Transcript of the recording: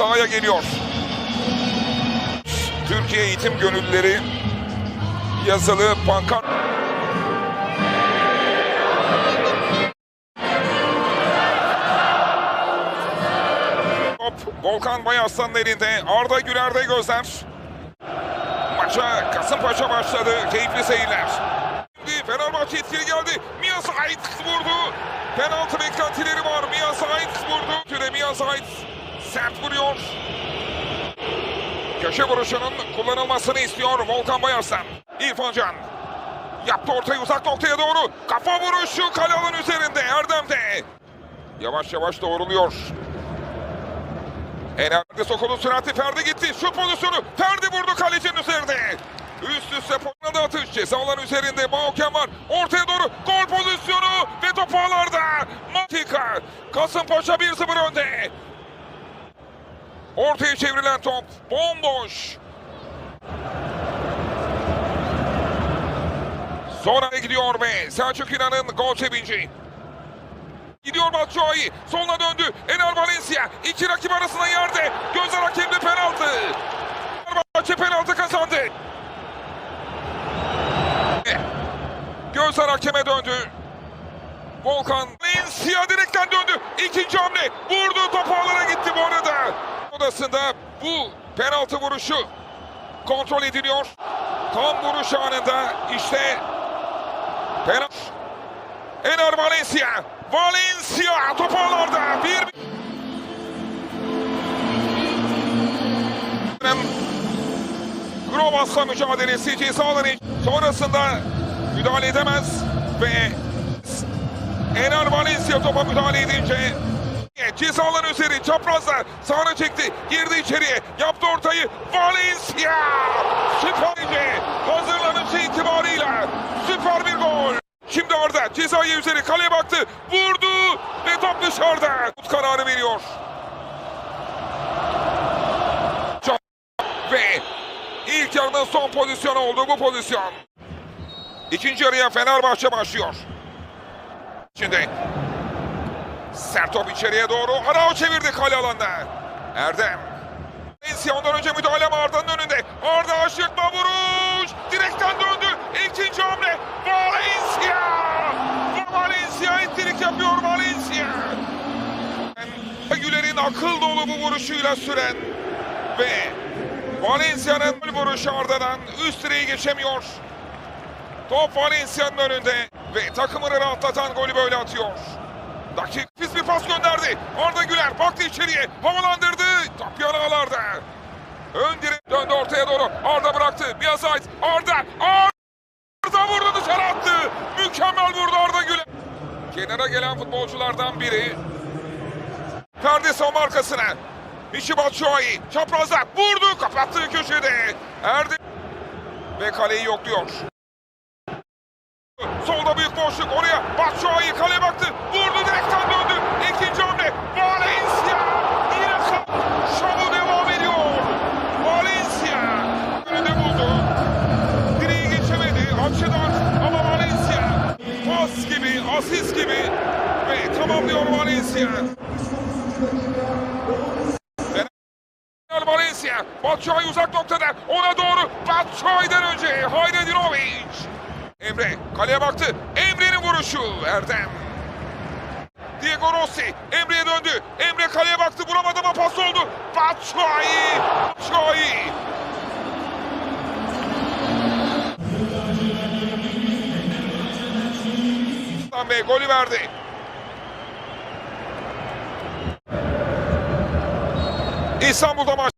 sahaya geliyor. Türkiye Eğitim Gönüllüleri yazılı pankart Top Volkan Bayaslan'ın elinde. Arda Güler'de gözler. Maça Kasımpaşa başladı. Keyifli seyirler. Sert vuruyor. Köşe vuruşunun kullanılmasını istiyor Volkan Bayaslan. İrfan Can. Yaptı ortayı uzak noktaya doğru. Kafa vuruşu Kalal'ın üzerinde. Erdem'de. Yavaş yavaş doğruluyor. Ener'de sokulun süratli Ferdi gitti. Şu pozisyonu Ferdi vurdu kalecinin üzerinde. Üst üste pozisyonda atış. Cezalar üzerinde Bağoken var. Ortaya doğru gol pozisyonu ve top ağlarda. Matika. Kasımpaşa 1-0 önde. Ortaya çevrilen top bomboş. Sonra gidiyor ve Selçuk İnan'ın gol sevinci. Gidiyor Batshuayi. Soluna döndü. Ener Valencia. iki rakip arasında yerde. Gözler hakemli penaltı. Fenerbahçe penaltı kazandı. Gözler hakeme döndü. Volkan Valencia direkten döndü. Odasında bu penaltı vuruşu kontrol ediliyor. Tam vuruş anında işte penaltı. Ener Valencia. Valencia top ağlarda. Bir Grovas'la mücadelesi cezaları sonrasında müdahale edemez ve Ener Valencia topa müdahale edince cezalar üzeri çaprazla sağına çekti girdi içeriye yaptı ortayı Valencia süperce hazırlanışı itibarıyla süper bir gol Şimdi Arda cezayı üzeri kaleye baktı. Vurdu ve top dışarıda. Tut kararı veriyor. Ve ilk yarının son pozisyonu oldu bu pozisyon. İkinci yarıya Fenerbahçe başlıyor. Şimdi sert top içeriye doğru. Arao çevirdi kale alanda. Erdem. Valencia ondan önce müdahale ama Arda'nın önünde. Arda aşırtma vuruş. Direkten döndü. İkinci hamle. Valencia. Valencia ettirik yapıyor Valencia. Güler'in akıl dolu bu vuruşuyla süren ve Valencia'nın vuruşu Arda'dan üst direği geçemiyor. Top Valencia'nın önünde ve takımını rahatlatan golü böyle atıyor. Dakik Arda Güler baktı içeriye. Havalandırdı. Top yanağlarda. Ön direk döndü ortaya doğru. Arda bıraktı. Miyazayt. Arda. Arda vurdu dışarı attı. Mükemmel vurdu Arda Güler. Kenara gelen futbolculardan biri. Ferdi savunma arkasına. Mişi Batshuayi. Çaprazda vurdu. Kapattığı köşede. Erdi. Ve kaleyi yokluyor. Solda büyük boşluk oraya Batshuayi kaleye baktı. Vurdu asist gibi ve tamamlıyor Valencia. Valencia. Batshuayi uzak noktada. Ona doğru Batshuayi'den önce Hayredinovic. Emre kaleye baktı. Emre'nin vuruşu. Erdem. Diego Rossi Emre'ye döndü. Emre kaleye baktı vuramadı ama pas oldu. Batshuayi. Ve golü verdi. İstanbul'da maç